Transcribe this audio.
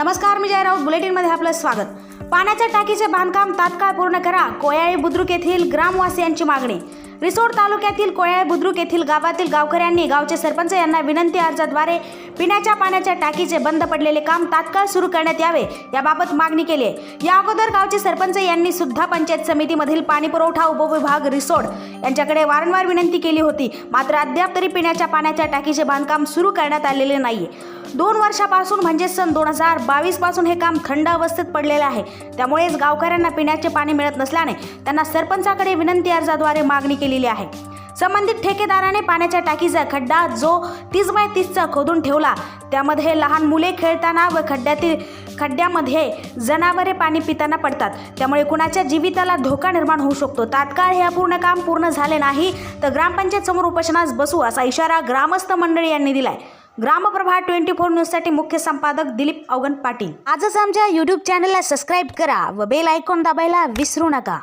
नमस्कार मी जय राऊत. बुलेटिनमध्ये आपलं स्वागत. पाण्याच्या टाकीचे बांधकाम तात्काळ पूर्ण करा. कोयाळी बुद्रुक येथील ग्रामवासियांची मागणी. रिसोड तालुक्यातील कोळ्या बुद्रुक येथील गावातील गावकऱ्यांनी गावचे सरपंच यांना विनंती अर्जाद्वारे पिण्याच्या पाण्याच्या टाकीचे बंद पडलेले काम तात्काळ सुरू करण्यात यावे याबाबत मागणी केली आहे. या अगोदर गावचे सरपंच यांनी सुद्धा पंचायत समितीमधील पाणीपुरवठा उपविभाग रिसोड यांच्याकडे वारंवार विनंती केली होती. मात्र अद्याप तरी पिण्याच्या पाण्याच्या टाकीचे बांधकाम सुरू करण्यात आलेले नाही दोन वर्षापासून म्हणजे सन दोन हजार बावीसपासून हे काम थंड अवस्थेत पडलेले आहे. त्यामुळेच गावकऱ्यांना पिण्याचे पाणी मिळत नसल्याने त्यांना सरपंचाकडे विनंती अर्जाद्वारे मागणी केली केलेली आहे. संबंधित ठेकेदाराने पाण्याच्या टाकीचा खड्डा जो तीस बाय तीसचा खोदून ठेवला त्यामध्ये लहान मुले खेळताना व खड्ड्यातील खड्ड्यामध्ये जनावरे पाणी पिताना पडतात. त्यामुळे कुणाच्या जीविताला धोका निर्माण होऊ शकतो. तात्काळ हे अपूर्ण काम पूर्ण झाले नाही तर ग्रामपंचायत समोर उपोषणास बसू असा इशारा ग्रामस्थ मंडळी यांनी दिलाय. ग्रामप्रभा ट्वेंटी फोर न्यूजसाठी मुख्य संपादक दिलीप अवगण पाटील. आजच आमच्या यूट्यूब चॅनलला सबस्क्राईब करा व बेल आयकॉन दाबायला विसरू नका.